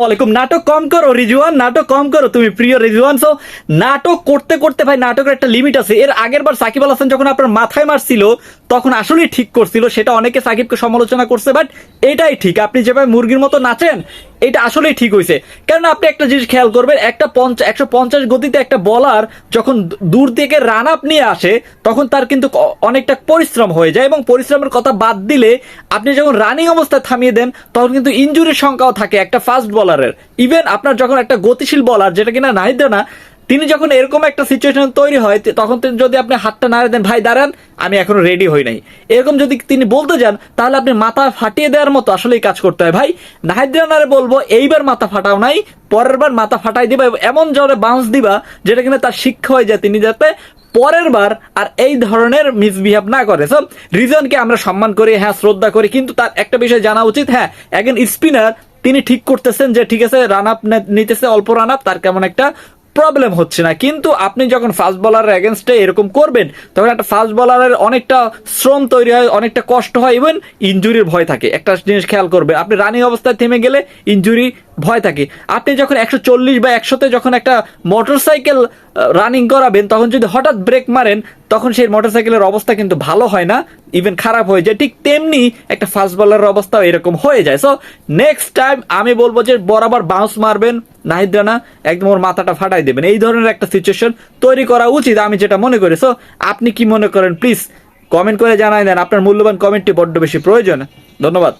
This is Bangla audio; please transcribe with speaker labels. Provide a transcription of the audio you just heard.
Speaker 1: ওয়ালাইকুম। নাটক কম করো, রিজওয়ান। নাটক কম করো। তুমি প্রিয় রিজওয়ান সো নাটক করতে করতে ভাই, নাটকের একটা লিমিট আছে। এর আগের বার সাকিব আল হাসান যখন আপনার মাথায় মারছিল, তখন আসলেই ঠিক করছিল। সেটা অনেকে সাকিবকে সমালোচনা করছে বাট এটাই ঠিক। আপনি যেভাবে মুরগির মতো নাচেন এটা আসলেই ঠিক হয়েছে কারণ আপনি একটা জিনিস খেয়াল করবেন, একটা পঞ্চাশ একশো পঞ্চাশ গতিতে একটা বলার যখন দূর থেকে রান আপ নিয়ে আসে, তখন তার কিন্তু অনেকটা পরিশ্রম হয়ে যায় এবং পরিশ্রমের কথা বাদ দিলে আপনি যখন রানিং অবস্থায় থামিয়ে দেন, তখন কিন্তু ইঞ্জুরির সংখ্যাও থাকে একটা ফাস্ট বলারের ইভেন আপনার যখন একটা গতিশীল বলার যেটা কিনা নাহিদ না তিনি যখন এরকম একটা সিচুয়েশন তৈরি হয় তখন যদি আপনি হাতটা নাড়ে দেন, ভাই, দাঁড়ান, আমি এখনও রেডি হই নাই। এরকম যদি তিনি বলতে যান, তাহলে আপনি মাথা ফাটিয়ে দেওয়ার মতো আসলেই কাজ করতে হয়। ভাই, নাহিদ রানারে বলব, এইবার মাথা ফাটাও নাই, পরের বার মাথা ফাটাই দিবা এমন জোরে বাউন্স দিবা, যেটা কিনা তার শিক্ষা হয়ে যায় তিনি যাতে পরের বার আর এই ধরনের মিসবিহেভ না করে। সব রিজনকে আমরা সম্মান করি হ্যাঁ শ্রদ্ধা করি, কিন্তু তার একটা বিষয় জানা উচিত হ্যাঁ একজন স্পিনার তিনি ঠিক করতেছেন যে, ঠিক আছে রান আপ নিতেছে, অল্প রান আপ তার কেমন একটা প্রবলেম হচ্ছে না। কিন্তু আপনি যখন ফাস্ট বলারের এগেনস্টে এরকম করবেন, তখন একটা ফাস্ট বলারের অনেকটা শ্রম তৈরি হয়, অনেকটা কষ্ট হয় ইভেন ইঞ্জুরির ভয় থাকে। একটা জিনিস খেয়াল করবে আপনি রানিং অবস্থায় থেমে গেলে ইঞ্জুরি ভয় থাকে। আপনি যখন একশো চল্লিশ বা একশোতে যখন একটা মোটরসাইকেল রানিং করাবেন, তখন যদি হঠাৎ ব্রেক মারেন, তখন সেই মোটরসাইকেলের অবস্থা কিন্তু ভালো হয় না ইভেন খারাপ হয়ে যায়। ঠিক তেমনি একটা ফাস্ট বলারের অবস্থাও এরকম হয়ে যায়। সো নেক্সট টাইম আমি বলব যে বরাবর বাউন্স মারবেন, নাহিদ রানা, একদম ওর মাথাটা ফাটাই দেবেন। এই ধরনের একটা সিচুয়েশন তৈরি করা উচিত আমি যেটা মনে করি। সো আপনি কি মনে করেন? প্লিজ কমেন্ট করে জানাই দেন। আপনার মূল্যবান কমেন্টটি বড্ড বেশি প্রয়োজন। ধন্যবাদ।